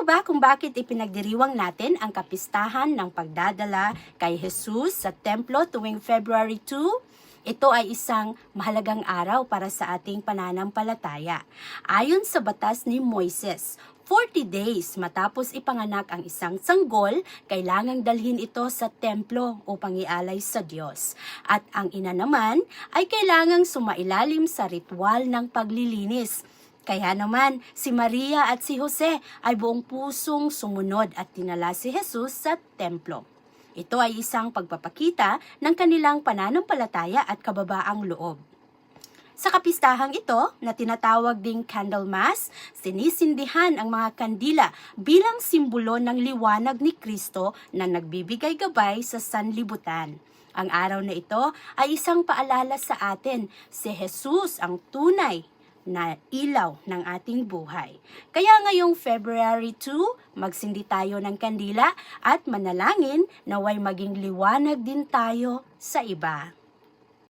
mo ba kung bakit ipinagdiriwang natin ang kapistahan ng pagdadala kay Jesus sa templo tuwing February 2? Ito ay isang mahalagang araw para sa ating pananampalataya. Ayon sa batas ni Moises, 40 days matapos ipanganak ang isang sanggol, kailangang dalhin ito sa templo upang ialay sa Diyos. At ang ina naman ay kailangang sumailalim sa ritual ng paglilinis. Kaya naman, si Maria at si Jose ay buong pusong sumunod at tinala si Jesus sa templo. Ito ay isang pagpapakita ng kanilang pananampalataya at kababaang loob. Sa kapistahang ito, na tinatawag ding Candle Mass, sinisindihan ang mga kandila bilang simbolo ng liwanag ni Kristo na nagbibigay gabay sa sanlibutan. Ang araw na ito ay isang paalala sa atin, si Jesus ang tunay na ilaw ng ating buhay. Kaya ngayong February 2, magsindi tayo ng kandila at manalangin naway maging liwanag din tayo sa iba.